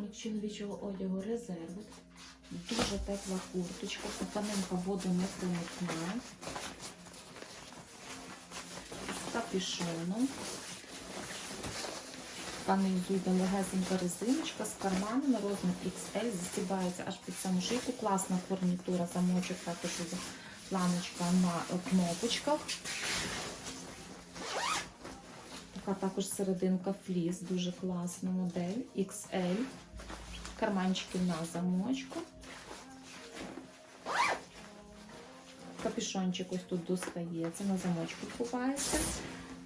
Від чоловічого одягу резерв. Дуже тепла курточка, тканинка воду не проникне. З капюшоном. Понизу йде легесенька резиночка з карманами, розмір XL, застібається аж під саму шийку. Класна фурнітура, замочок, також планочка на кнопочках. Така також серединка фліс, дуже класна модель XL. Карманчики на замочку. Капюшончик ось тут достається, на замочку ховається.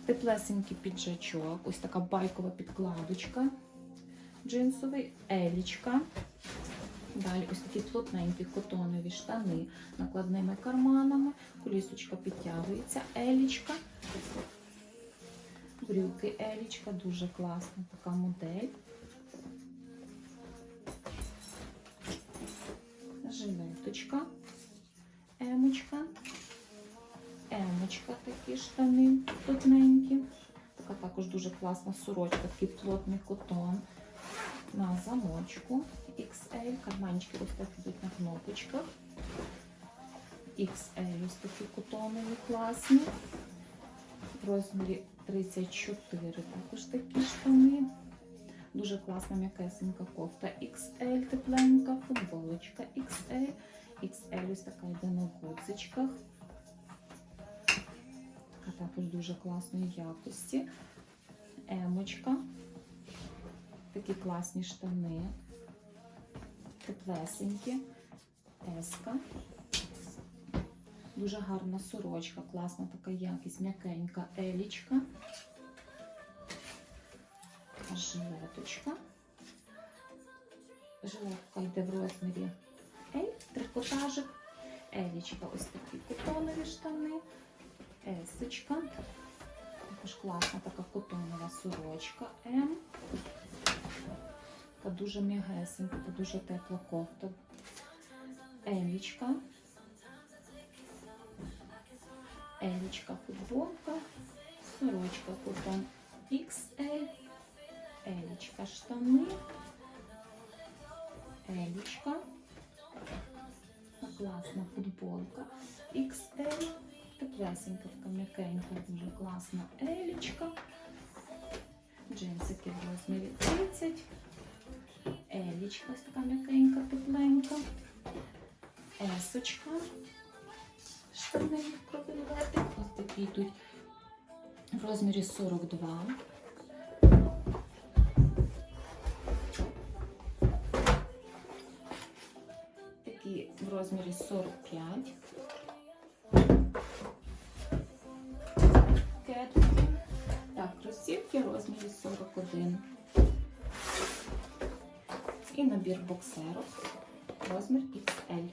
Теплесенький піджачок, ось така байкова підкладочка. Джинсовий, елічка. Далі ось такі плотненькі котонові штани накладними карманами. Колісочка підтягується, елічка. Брюки елічка, дуже класна така модель. Жилеточка, емочка, емочка, такі штани плотненькі. Така також дуже класна сорочка, такий плотний котон на замочку. XL, карманчики ось так йдуть на кнопочках. XL ось такі котонові класні. В розмірі 34 також такі штани. Дуже класна м'якесенька кофта XL, тепленька, футболочка XL. XL ось така йде на гудзичках. Така також дуже класної якості. Емочка. Такі класні штани. Теплесенькі. Еска. Дуже гарна сорочка, класна така якість, м'якенька елічка. Жилеточка. Жилетка йде в розмірі L, трикотажик. Елічка, ось такі котонові штани. Есочка. Також класна така котонова сорочка М. Така дуже м'ягесенька, дуже тепла кофта. Елічка. Елічка футболка, сорочка кутон XL, Елічка штани, Елічка, класна футболка XL, теплесенька, така м'якенька, дуже класна Елічка, джинсики в розмірі 30, Елічка, ось така м'якенька, тепленька, Есочка пробілети. Ось такі йдуть в розмірі 42. Такі в розмірі 45. Кетки. Так, кросівки в розмірі 41. І набір боксерок. Розмір XL.